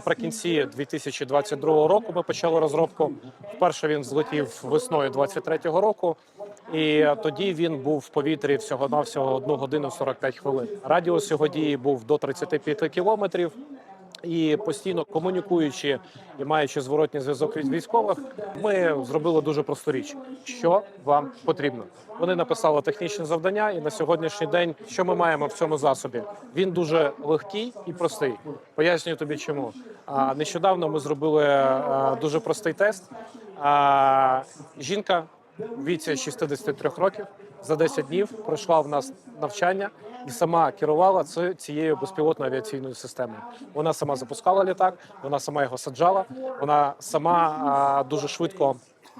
наприкінці 2022 року. Ми почали розробку. Вперше він злетів весною 23-го року, і тоді він був в повітрі всього навсього 1 годину 45 хвилин. Радіус його дії був до 35 кілометрів. І постійно комунікуючи і маючи зворотній зв'язок від військових, ми зробили дуже просту річ, що вам потрібно. Вони написали технічне завдання, і на сьогоднішній день, що ми маємо в цьому засобі? Він дуже легкий і простий. Пояснюю тобі, чому. Нещодавно ми зробили дуже простий тест. Жінка в віці 63 років за 10 днів пройшла в нас навчання і сама керувала цією безпілотною авіаційною системою. Вона сама запускала літак, вона сама його саджала, вона сама дуже швидко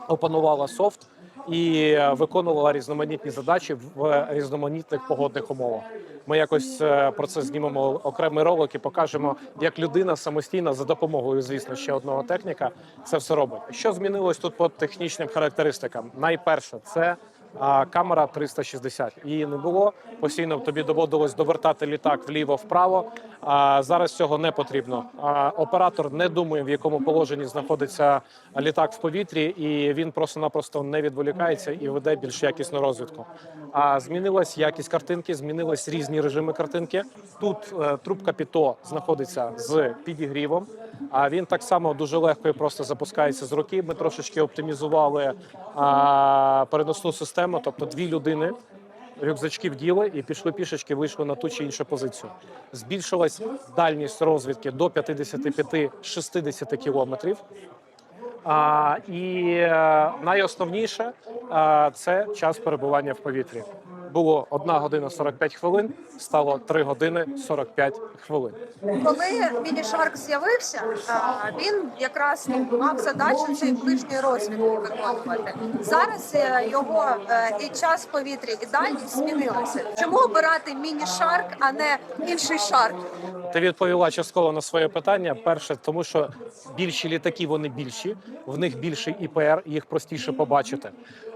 опанувала софт і виконувала різноманітні задачі в різноманітних погодних умовах. Ми якось е, про це знімемо окремий ролик і покажемо, як людина самостійно за допомогою, звісно, ще одного техніка це все робить. Що змінилось тут по технічним характеристикам? Найперше, це а, камера 360. Її не було. Постійно тобі доводилось довертати літак вліво-вправо. А зараз цього не потрібно. А, оператор не думає, в якому положенні знаходиться літак в повітрі, і він просто-напросто не відволікається і веде більш якісну розвідку. А змінилась якість картинки, змінились різні режими картинки. Тут е, трубка піто знаходиться з підігрівом. А він так само дуже легко і просто запускається з руки. Ми трошечки оптимізували а, переносну систему, тобто дві людини. Рюкзачки вділи і пішли пішечки, вийшли на ту чи іншу позицію. Збільшилась дальність розвідки до 55-60 кілометрів. А, і е, найосновніше а, це час перебування в повітрі. Було 1 година 45 хвилин, стало 3 години 45 хвилин. Коли міні-шарк з'явився, він якраз мав задачу цей ближній розвідки виконувати. Зараз е, його е, і час в повітрі, і дальність змінилися. Чому обирати міні-шарк, а не інший шарк? Ти відповіла частково на своє питання. Перше, тому що більші літаки вони більші, в них більший ІПР, їх простіше побачити.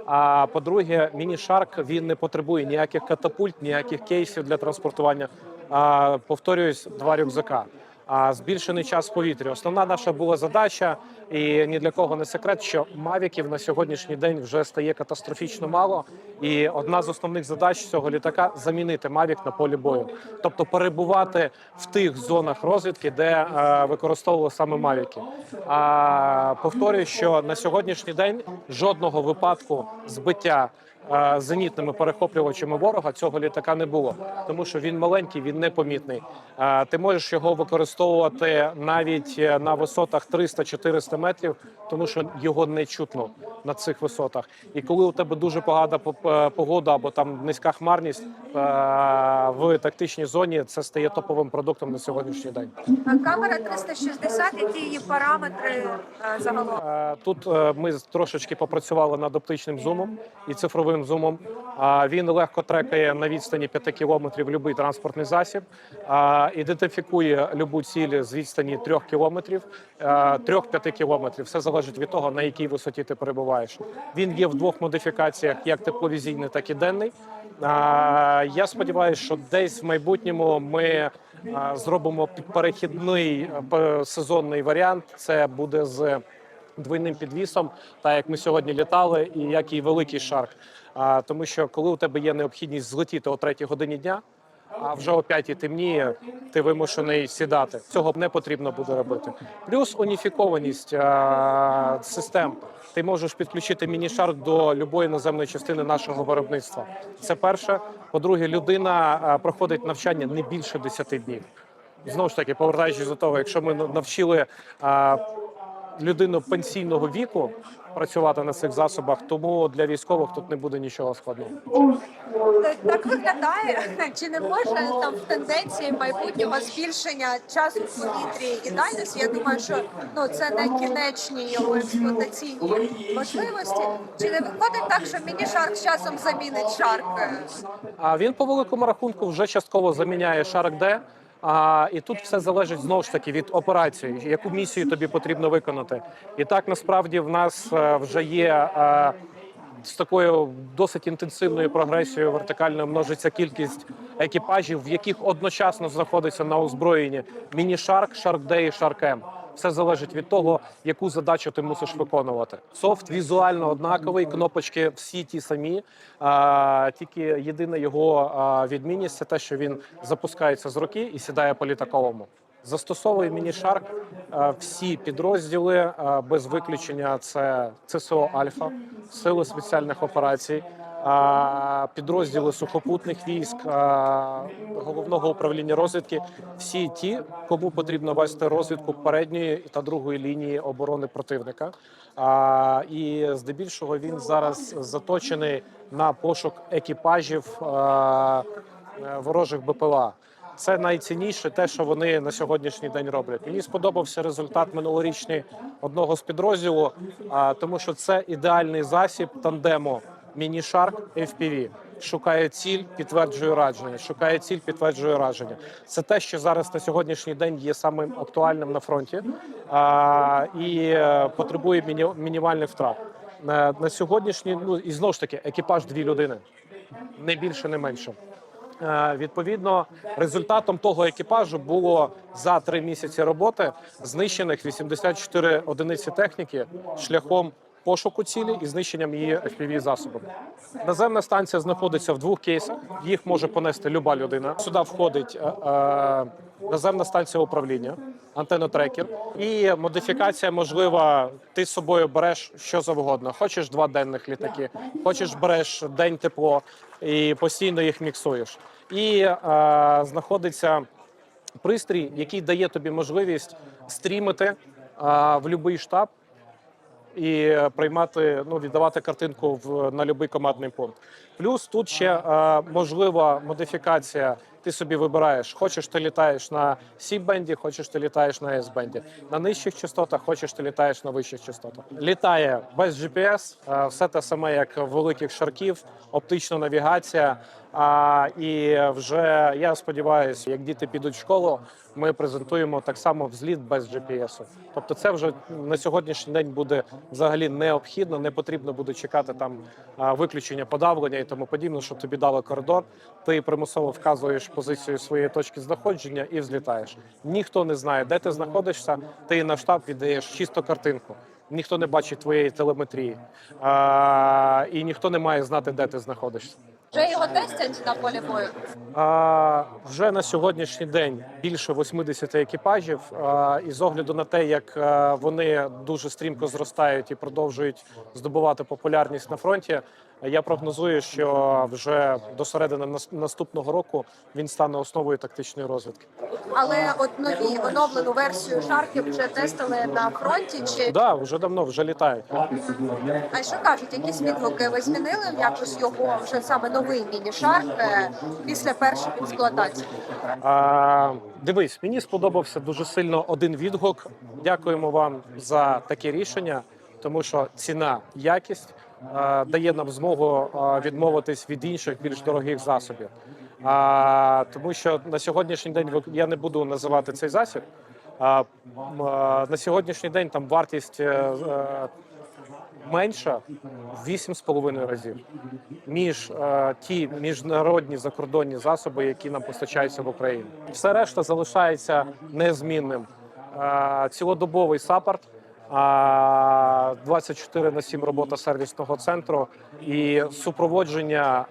А по-друге, міні-шарк він не потребує ніяких катапульт, ніяких кейсів для транспортування. А, повторююсь, два рюкзака. А збільшений час в повітрі. Основна наша була задача, і ні для кого не секрет, що мавіків на сьогоднішній день вже стає катастрофічно мало. І одна з основних задач цього літака замінити мавік на полі бою, тобто перебувати в тих зонах розвідки, де е, використовували саме мавіки. А повторюю, що на сьогоднішній день жодного випадку збиття. Зенітними перехоплювачами ворога цього літака не було, тому що він маленький, він непомітний. Ти можеш його використовувати навіть е, на висотах 300-400 метрів, тому що його не чутно на цих висотах. І коли у тебе дуже погана е, погода або там низька хмарність е, в тактичній зоні, це стає топовим продуктом на сьогоднішній день. Камера 360, які її параметри загалом? Тут ми трошечки попрацювали над оптичним зумом і цифровим зумом. Він легко трекає на відстані 5 кілометрів будь-який транспортний засіб, ідентифікує любу ціль з відстані 3 кілометрів, 3-5 кілометрів. Все залежить від того, на якій висоті ти перебуваєш. Він є в двох модифікаціях: як тепловізійний, так і денний. Я сподіваюся, що десь в майбутньому ми зробимо перехідний сезонний варіант. Це буде з двойним підвісом, так як ми сьогодні літали, і як і великий шарк. А, тому що коли у тебе є необхідність злетіти о 3 годині дня, а вже о 5 темніє, ти вимушений сідати. Цього б не потрібно буде робити. Плюс уніфікованість а, систем. Ти можеш підключити міні-шарк до любої наземної частини нашого виробництва. Це перше. По-друге, людина проходить навчання не більше 10 днів. Знову ж таки, повертаючись до того, якщо ми навчили а, людину пенсійного віку працювати на цих засобах, тому для військових тут не буде нічого складного. Так, так виглядає. Чи не може там в тенденції майбутнього збільшення часу в повітрі і дальності? Я думаю, що ну це не кінечні його експлуатаційні можливості. Чи не виходить так, що міні-шарк з часом замінить шарк? А він по великому рахунку вже частково заміняє Шарк Д. А, і тут все залежить знову ж таки від операції, яку місію тобі потрібно виконати. І так насправді в нас е, вже є е, з такою досить інтенсивною прогресією вертикально множиться кількість екіпажів, в яких одночасно знаходиться на озброєнні міні-шарк, шарк-Д і шарк-М. Все залежить від того, яку задачу ти мусиш виконувати. Софт візуально однаковий, кнопочки всі ті самі. А, тільки єдина його відмінність це те, що він запускається з руки і сідає по літаковому. Застосовує міні-шарк всі підрозділи без виключення. Це ЦСО Альфа, сили спеціальних операцій, підрозділи сухопутних військ, головного управління розвідки. Всі ті, кому потрібно вести розвідку передньої та другої лінії оборони противника. І здебільшого він зараз заточений на пошук екіпажів ворожих БПЛА. Це найцінніше, те, що вони на сьогоднішній день роблять. Мені сподобався результат минулорічний одного з підрозділу, а, тому що це ідеальний засіб тандему міні-шарк FPV. Шукає ціль, підтверджує радження. Шукає ціль, підтверджує радження. Це те, що зараз на сьогоднішній день є самим актуальним на фронті а, і е, потребує міні, мінімальних втрат. На, на сьогоднішній ну і знову ж таки екіпаж дві людини, не більше, не менше. Е, Відповідно, результатом того екіпажу було за три місяці роботи знищених 84 одиниці техніки шляхом пошуку цілі і знищенням її fpv засобами. Наземна станція знаходиться в двох кейсах. Їх може понести люба людина. Сюди входить е, е, наземна станція управління, антеннотрекер і модифікація можлива. Ти з собою береш що завгодно. Хочеш два денних літаки, хочеш береш день тепло і постійно їх міксуєш. І е, знаходиться пристрій, який дає тобі можливість стрімити е, в будь-який штаб і приймати, ну віддавати картинку в на будь-який командний пункт. Плюс тут ще е, можлива модифікація. Ти собі вибираєш, хочеш ти літаєш на C-бенді, хочеш ти літаєш на S-бенді. На нижчих частотах, хочеш ти літаєш на вищих частотах. Літає без GPS, все те саме, як великих шарків, оптична навігація. А і вже я сподіваюся, як діти підуть в школу, ми презентуємо так само взліт без GPS. Тобто, це вже на сьогоднішній день буде взагалі необхідно, не потрібно буде чекати там виключення подавлення і тому подібне, щоб тобі дали коридор. Ти примусово вказуєш позицію своєї точки знаходження і взлітаєш. Ніхто не знає, де ти знаходишся. Ти на штаб віддаєш чисто картинку. Ніхто не бачить твоєї телеметрії, а, і ніхто не має знати, де ти знаходишся. Вже його тестять на полі бою. А, вже на сьогоднішній день більше 80 екіпажів. А, і з огляду на те, як а, вони дуже стрімко зростають і продовжують здобувати популярність на фронті, я прогнозую, що вже до середини нас- наступного року він стане основою тактичної розвідки. Але от нові оновлену версію шарків вже тестили на фронті. Чи Да, вже давно вже літають. а що кажуть, якісь відгуки ви змінили якось його вже саме новий міні-шарк е, після першої експлуатації? А, дивись, мені сподобався дуже сильно один відгук. Дякуємо вам за таке рішення, тому що ціна, якість дає нам змогу відмовитись від інших більш дорогих засобів. Тому що на сьогоднішній день я не буду називати цей засіб. А, на сьогоднішній день там вартість е, е, менша в 8,5 разів між е, ті міжнародні закордонні засоби, які нам постачаються в Україну. Все решта залишається незмінним. Е, цілодобовий саппорт, е, 24 на 7 робота сервісного центру і супроводження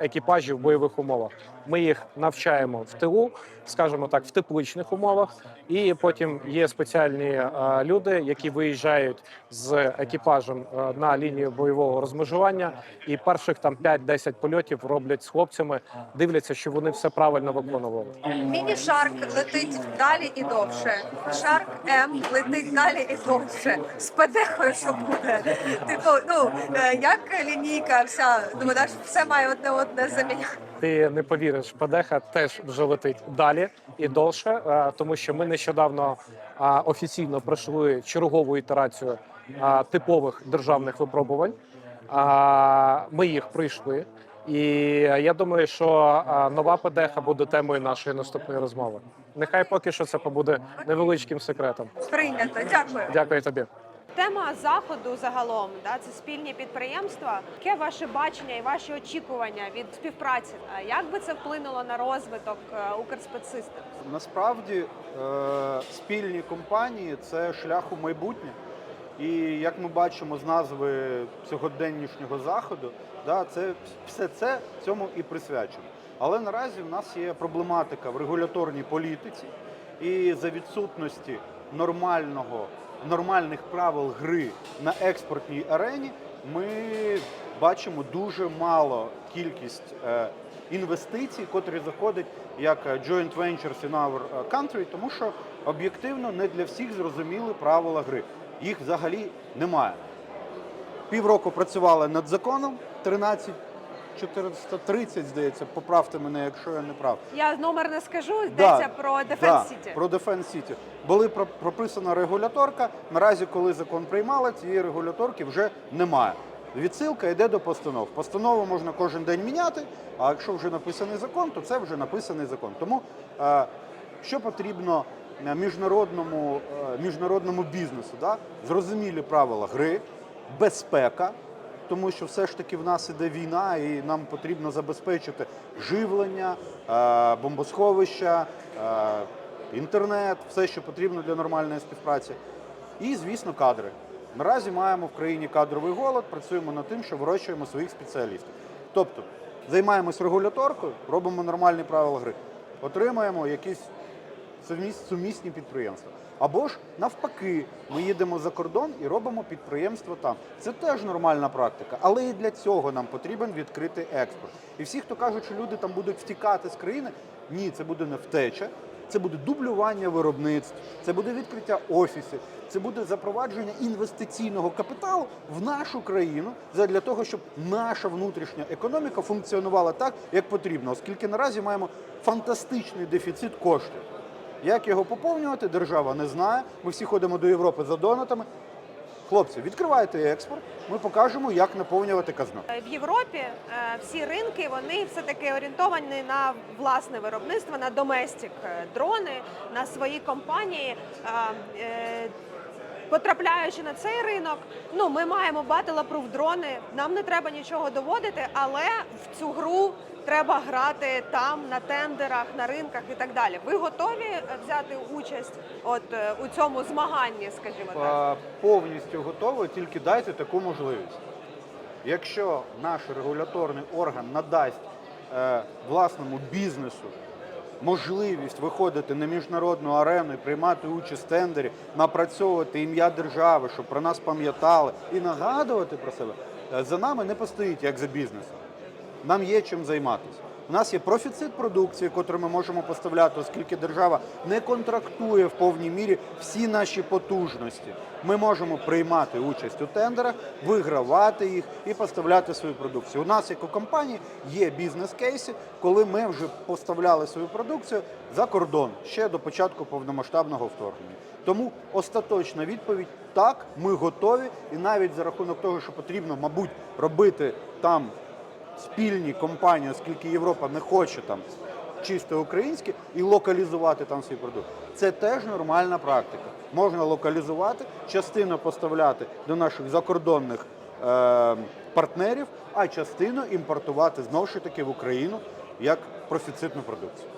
екіпажів в бойових умовах. Ми їх навчаємо в тилу, скажімо так, в тепличних умовах. І потім є спеціальні е, люди, які виїжджають з екіпажем е, на лінію бойового розмежування, і перших там 5-10 польотів роблять з хлопцями, дивляться, що вони все правильно виконували. Міні-шарк летить далі і довше. Шарк М летить далі і довше. З ПДХою що буде? Типу, ну е, як лінійка, вся думаєш, все має одне одне заміняти. Ти не повіриш, ПДХ теж вже летить далі і довше, е, тому що ми нещодавно е, офіційно пройшли чергову ітерацію е, типових державних випробувань. Ми їх пройшли. І я думаю, що нова ПДХ буде темою нашої наступної розмови. Нехай поки що це побуде невеличким секретом. Прийнято. Дякую. Дякую тобі. Тема заходу загалом, да, це спільні підприємства. Яке ваше бачення і ваші очікування від співпраці? Як би це вплинуло на розвиток е, Укрспецсистем? Насправді е, спільні компанії це шлях у майбутнє. І як ми бачимо з назви сьогоденнішнього заходу, да, це все це цьому і присвячено. Але наразі в нас є проблематика в регуляторній політиці, і за відсутності нормального нормальних правил гри на експортній арені ми бачимо дуже мало кількість е, інвестицій, котрі заходять як е, joint ventures in our е, country, тому що об'єктивно не для всіх зрозуміли правила гри. Їх взагалі немає. Півроку працювали над законом 13430, здається, поправте мене, якщо я не прав. Я номер не скажу, Да, йдеться про Defense да, City. Про Defense City. Були про- прописана регуляторка. Наразі, коли закон приймали, цієї регуляторки вже немає. Відсилка йде до постанов. Постанову можна кожен день міняти, а якщо вже написаний закон, то це вже написаний закон. Тому е, що потрібно е, міжнародному, е, міжнародному бізнесу? Да? Зрозумілі правила гри, безпека, тому що все ж таки в нас іде війна, і нам потрібно забезпечити живлення, е, бомбосховища, е, інтернет, все, що потрібно для нормальної співпраці. І, звісно, кадри. Наразі маємо в країні кадровий голод, працюємо над тим, що вирощуємо своїх спеціалістів. Тобто займаємось регуляторкою, робимо нормальні правила гри, отримаємо якісь сумісні підприємства. Або ж навпаки, ми їдемо за кордон і робимо підприємство там. Це теж нормальна практика, але і для цього нам потрібен відкритий експорт. І всі, хто кажуть, що люди там будуть втікати з країни, ні, це буде не втеча, це буде дублювання виробництв, це буде відкриття офісів, це буде запровадження інвестиційного капіталу в нашу країну для того, щоб наша внутрішня економіка функціонувала так, як потрібно, оскільки наразі маємо фантастичний дефіцит коштів. Як його поповнювати, держава не знає. Ми всі ходимо до Європи за донатами. Хлопці, відкривайте експорт, ми покажемо, як наповнювати казну. Е, В Європі е, всі ринки вони все таки орієнтовані на власне виробництво, на доместик е, дрони, на свої компанії. Потрапляючи на цей ринок, ну ми маємо battle-proof дрони. Нам не треба нічого доводити, але в цю гру треба грати там на тендерах, на ринках і так далі. Ви готові взяти участь от е, у цьому змаганні, скажімо так? Е, Повністю готові, тільки дайте таку можливість. Якщо наш регуляторний орган надасть е, власному бізнесу можливість виходити на міжнародну арену і приймати участь в тендері, напрацьовувати ім'я держави, щоб про нас пам'ятали і нагадувати про себе, е, за нами не постоїть як за бізнесом. Нам є чим займатися. У нас є профіцит продукції, яку ми можемо поставляти, оскільки держава не контрактує в повній мірі всі наші потужності. Ми можемо приймати участь у тендерах, вигравати їх і поставляти свою продукцію. У нас, як у компанії, є бізнес-кейси, коли ми вже поставляли свою продукцію за кордон ще до початку повномасштабного вторгнення. Тому остаточна відповідь так, ми готові, і навіть за рахунок того, що потрібно, мабуть, робити там спільні компанії, оскільки Європа не хоче там чисто українське, і локалізувати там свій продукт. Це теж нормальна практика. Можна локалізувати, частину поставляти до наших закордонних е, партнерів, а частину імпортувати знову ж таки в Україну як профіцитну продукцію.